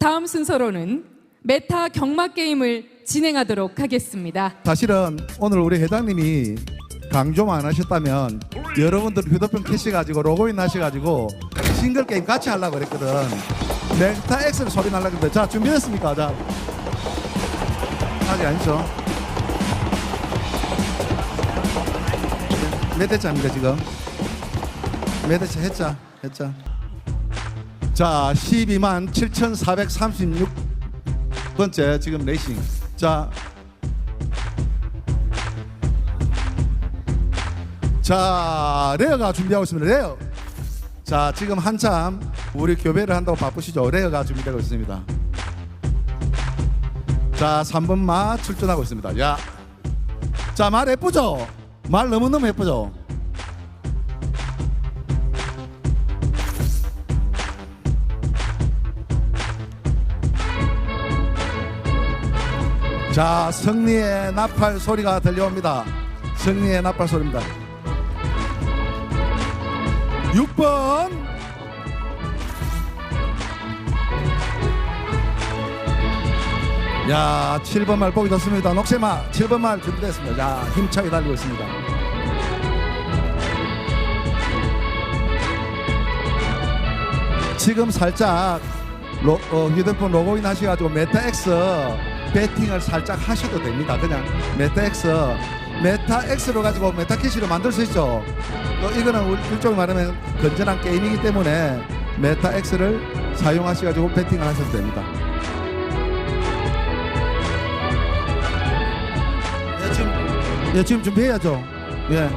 다음 순서로는 메타 경마 게임을 진행하도록 하겠습니다. 사실은 오늘 우리 회장님이 강조만 안 하셨다면 여러분들 휴대폰 캐시 가지고 로그인 하셔가지고 싱글 게임 같이 하려고 그랬거든. 넥타 X를 소리 날라 그랬는데 자 준비됐습니까? 자 아직 아니죠? 몇 대짜입니까 지금? 몇 대짜 했자 했자. 자 12만 7,436번째 지금 레이싱. 자 자, 레어가 준비하고 있습니다. 레어. 자, 지금 한참 우리 교배를 한다고 바쁘시죠? 레어가 준비되고 있습니다. 자, 3번 마 출전하고 있습니다. 야. 자, 말 예쁘죠? 말 너무너무 예쁘죠? 자, 승리의 나팔 소리가 들려옵니다. 승리의 나팔 소리입니다. 6번 야 7번 말 보기 좋습니다 녹색마 7번 말 준비됐습니다 자 힘차게 달리고 있습니다 지금 살짝 로, 어, 휴대폰 로그인 하셔가지고 메타엑스 배팅을 살짝 하셔도 됩니다. 그냥 메타엑스 메타엑스로 가지고 메타캐시로 만들 수 있죠. 또 이거는 우리 일종의 말하면 건전한 게임이기 때문에 메타엑스를 사용하셔가지고 배팅을 하셔도 됩니다. 예, 지금, 예, 지금 준비해야죠. 예.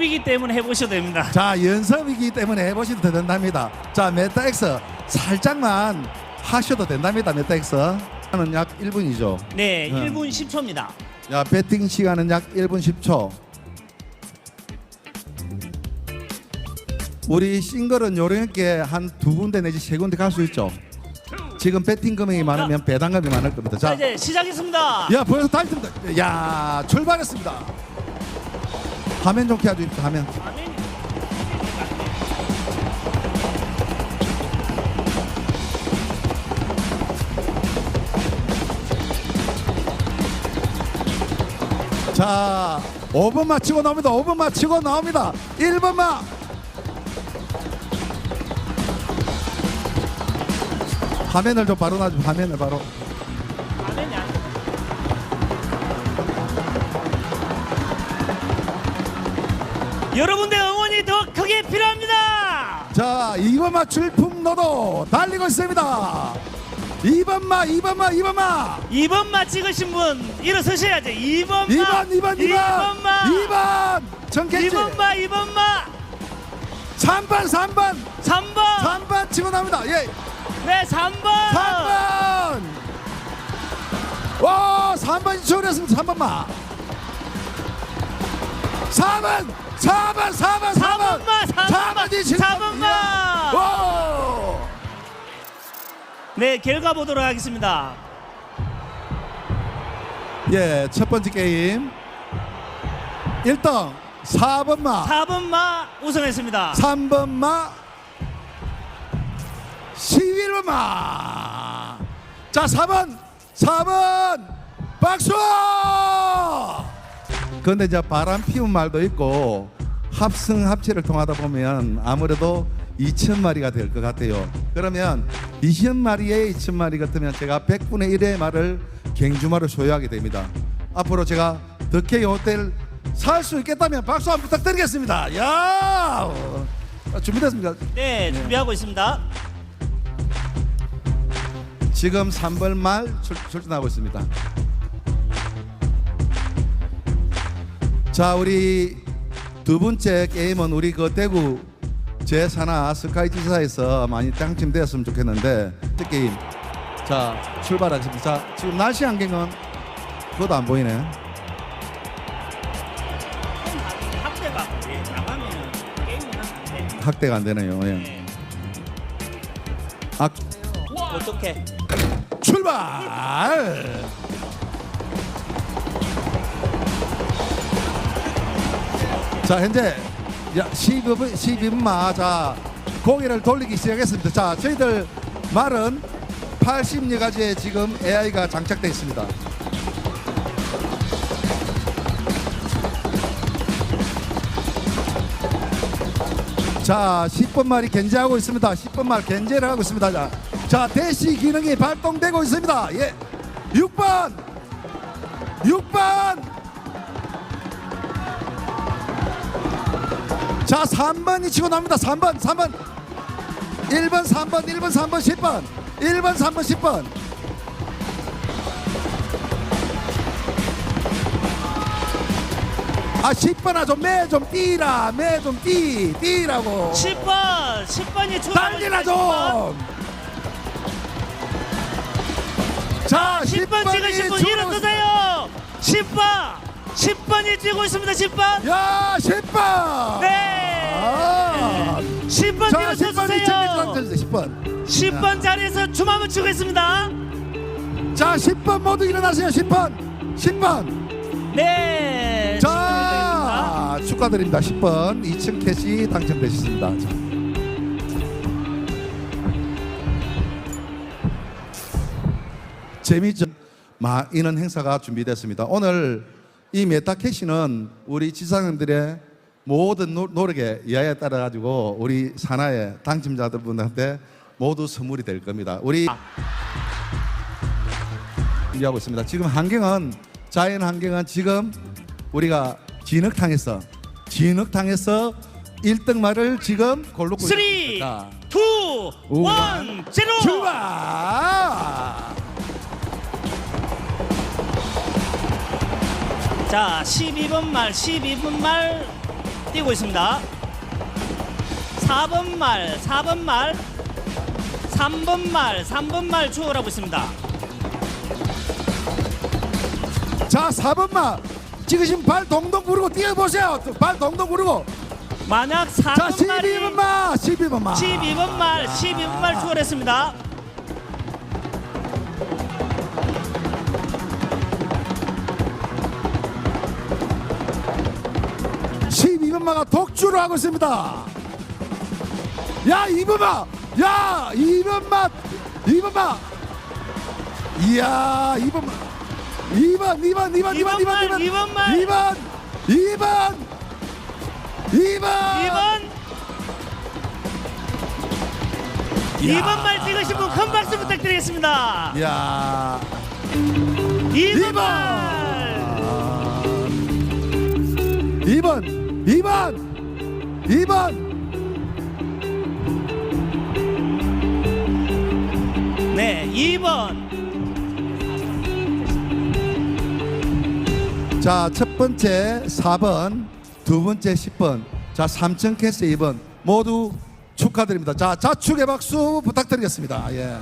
이기 때문에 해보셔도 됩니다. 자 연습이기 때문에 해보셔도 된답니다. 자 메타엑스 살짝만 하셔도 된답니다 메타엑스 하는 약 1분이죠. 네, 네. 1분 10초입니다. 자 배팅 시간은 약 1분 10초. 우리 싱글은 요렇게 한 두 군데 내지 세 군데 갈 수 있죠. 지금 배팅 금액이 많으면 배당금이 많을 겁니다. 자, 자, 이제 시작했습니다. 야 보여서 달립니다. 야 출발했습니다. 화면 좀 켜주십시오 화면. 아멘. 자, 5번 맞히고 나옵니다. 5번 맞히고 나옵니다. 1번 마. 화면을 좀 바로 놔줘. 화면을 바로. 여러분의 응원이 더 크게 필요합니다. 자, 2번 마 출품로도 달리고 있습니다. 2번 마, 2번 마, 2번 마. 2번마 찍으신 분 일어서셔야죠. 2번마. 2번, 2번, 2번. 2번마. 2번. 정캐치. 2번마, 2번마. 3번, 3번. 3번. 3번 치고 나옵니다. 예. 네, 3번. 3번. 와, 3번 이초했습니다. 3번 마. 4번. 4번, 4번, 4번. 4번마, 4번마. 이 지금- 4번마. 와. 네, 결과 보도록 하겠습니다. 예, 첫 번째 게임. 1등 4번 마. 4번마 우승했습니다. 3번 마. 11번 마. 자, 4번. 4번. 박수! 근데 이제 바람 피운 말도 있고 합승 합체를 통하다 보면 아무래도 2천 마리가 될 것 같아요. 그러면 2천 마리에 2천 마리 같으면 제가 100분의 1의 말을 갱주말을 소유하게 됩니다. 앞으로 제가 덕혜 호텔 살 수 있겠다면 박수 한번 부탁드리겠습니다. 야! 어, 준비됐습니까? 네, 준비하고 있습니다. 지금 3번 말 출, 출전하고 있습니다. 자, 우리 두 번째 게임은 우리 그 대구 제사나 스카이지사에서 많이 당첨되었으면 좋겠는데 첫 게임. 자, 출발하겠습니다. 자, 지금 날씨 안경은 그것도 안 보이네. 학대가 나가면 게임을 하는데 학대가 안 되네요. 예. 아, 어떻게? 출발! 자 현재 12분 12분마 자 고개를 돌리기 시작했습니다. 자 저희들 말은 80여 가지의 지금 AI가 장착되어 있습니다. 자, 10번 말이 견제하고 있습니다. 10번 말 견제를 하고 있습니다. 자, 자 대시 기능이 발동되고 있습니다. 예. 6번! 6번! 자, 3번이 치고 나옵니다. 3번, 3번. 1번, 3번, 1번, 3번, 10번. 1번, 3번, 10번. 아, 10번 아 좀 매좀 뛰라. 매 좀 뛰. 뛰라고. 10번 10번이 주 달리라 좀. 자, 10번 10번이 찍으신 분 일어서세요 10번 10번이 뛰고 있습니다 10번 야, 10번. 네 아. 10번 자, 10번 일어서세요 2000 10번. 10번 자리에서 춤 한번 추고 있습니다 자, 10번 모두 일어나세요. 10번. 10번. 네 자, 축하드립니다. 10번 2층 캐시 당첨되셨습니다. 자. 재미있죠? 많은 행사가 준비됐습니다. 오늘 이 메타 캐시는 우리 지상인들의 모든 노, 노력에 이하에 따라 가지고 우리 산하의 당첨자들분한테 모두 선물이 될 겁니다. 우리 준비하고 있습니다. 지금 환경은 자연 환경은 지금 우리가 진흙탕에서 진흙탕에서 1등 말을 지금 고르고 3 2 있습니다. 1 0 출발! 자 12번 말 12분 말 뛰고 있습니다 4번 말 4번 말 3번 말 3번 말 추월하고 있습니다 자, 4번만 찍으시면 발 동동 구르고 뛰어보세요. 발 동동 구르고. 만약 자, 4번 말이 12번만, 12번만. 12번 말 12번 말 추월했습니다 12번마가 독주를 하고 있습니다. 야, 2번마! 야, 2번마! 2번마! 이야, 2번마! 2번, 2번, 2번, 2번, 2번, 2번, 2번 말. 2번, 2번, 2번, 2번 2번 말 찍으신 분 큰 박수 부탁드리겠습니다 야, 2번 이번. 말 2번, 2번, 2번. 네 2번 자, 첫 번째 4번, 두 번째 10번, 자, 3층 캐스 2번 모두 축하드립니다. 자, 자축의 박수 부탁드리겠습니다. 예.